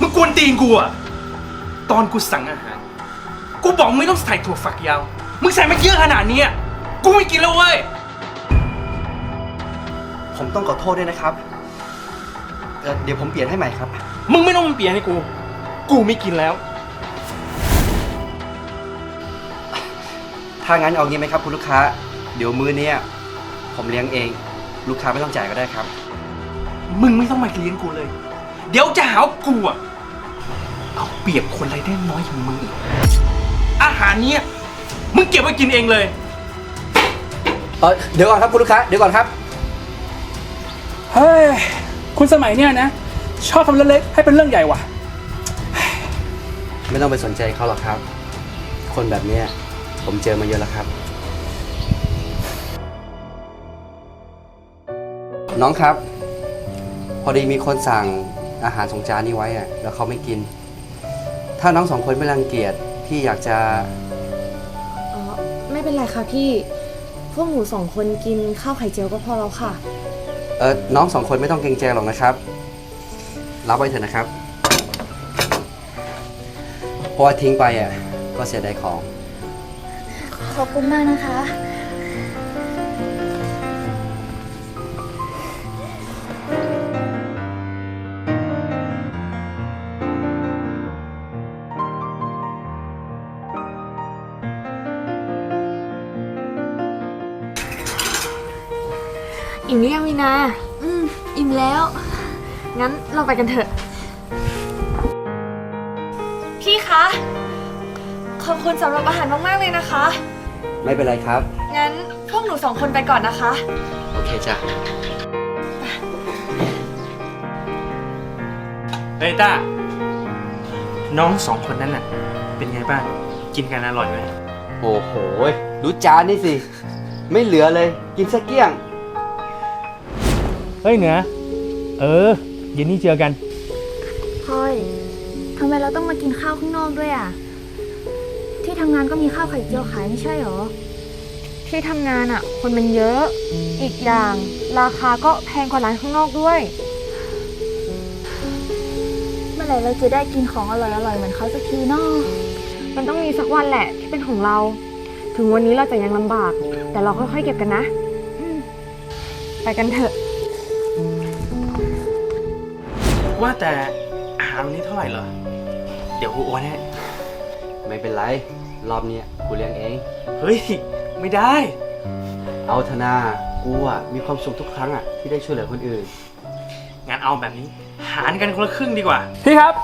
มึงกวนตีนกูอะตอนกูสั่งอาหาร กูบอกไม่ต้องใส่ถั่วฝักยาว มึงใส่มาเยอะขนาดนี้อะกูไม่กินแล้วเว้ย ผมต้องขอโทษด้วยนะครับเอ่อเดี๋ยวผมเปลี่ยนให้ใหม่ครับ มึงไม่ต้องมาเปลี่ยนให้กู กูไม่กินแล้ว ถ้างั้นเอางี้ไหมครับคุณลูกค้า เดี๋ยวมื้อเนี้ยผมเลี้ยงเอง ลูกค้าไม่ต้องจ่ายก็ได้ครับ มึงไม่ต้องมาเลี้ยงกูเลย เดี๋ยวจะหาว่ากูอะเอาเปรียบคนไรได้น้อยอย่างมึงอีกอาหารเนี้ยมึงเก็บไว้กินเองเลย เออเดี๋ยวก่อนครับคุณลูกค้าเดี๋ยวก่อนครับ เฮ้ย คุณสมัยเนี่ยนะ ชอบทำเรื่องเล็กให้เป็นเรื่องใหญ่ว่ะ ไม่ต้องไปสนใจเขาหรอกครับ คนแบบเนี้ยผมเจอมาเยอะแล้วครับ น้องครับ พอดีมีคนสั่ง อาหารสองจานนี้ไว้อะแล้วเขาไม่กิน ถ้าน้องสองคนไม่รังเกียจพี่อยากจะอ๋อไม่เป็นไรค่ะพี่ พวกหนูสองคนกินข้าวไข่เจียวก็พอแล้วค่ะ เออน้องสองคนไม่ต้องเกรงใจหรอกนะครับ รับไว้เถอะนะครับเพราะว่าทิ้งไปอะก็เสียดายของ ขอบคุณมากนะคะ อิ่มหรือยังมีนา อืม อิ่มแล้ว งั้นเราไปกันเถอะ พี่คะ ขอบคุณสำหรับอาหารมาก ๆ เลยนะคะ ไม่เป็นไรครับ งั้นพวกหนูสองคนไปก่อนนะคะ โอเคจ้ะเฮ้ยต้า น้องสองคนนั้นน่ะ เป็นไงบ้าง กินกันอร่อยไหม โอ้โห ดูจานนี่สิ ไม่เหลือเลย กินสักเกลี้ยง เฮ้ยเหนือ เออ เย็นนี้เจอกัน พลอยทำไมเราต้องมากินข้าวข้างนอกด้วยอะ ที่ทำงานก็มีข้าวไข่เจียวขายไม่ใช่หรอ ที่ทำงานอะ คนมันเยอะ อีกอย่าง ราคาก็แพงกว่าร้านข้างนอกด้วย เมื่อไหร่เราจะได้กินของอร่อยๆเหมือนเขาสักทีเนาะมันต้องมีสักวันแหละที่เป็นของเรา ถึงวันนี้เราจะยังลำบาก แต่เราค่อยๆเก็บกันนะอืมไปกันเถอะ ว่าแต่อาหารวันนี้เท่าไหร่เหรอ เดี๋ยวกูโอนให้ ไม่เป็นไร รอบเนี้ยกูเลี้ยงเอง เฮ้ย ไม่ได้ เอาธนา กูอะมีความสุขทุกครั้งอะที่ได้ช่วยเหลือคนอื่น งั้นเอาแบบนี้ หารกันคนละครึ่งดีกว่า พี่ครับ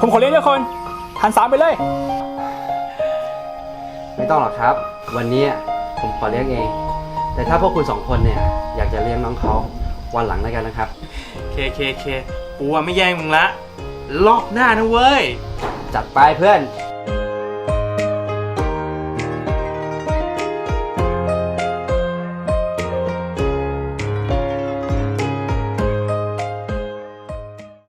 ผมขอเลี้ยงด้วยคนหันสามไปเลย ไม่ต้องหรอกครับ วันเนี้ยผมขอเลี้ยงเอง แต่ถ้าพวกคุณสองคนเนี่ยอยากจะเลี้ยงน้องเขา วันหลังแล้วกันนะครับ เคเคเคกูว่าไม่แย่งมึงละ รอบหน้านะเว้ย จัดไปเพื่อน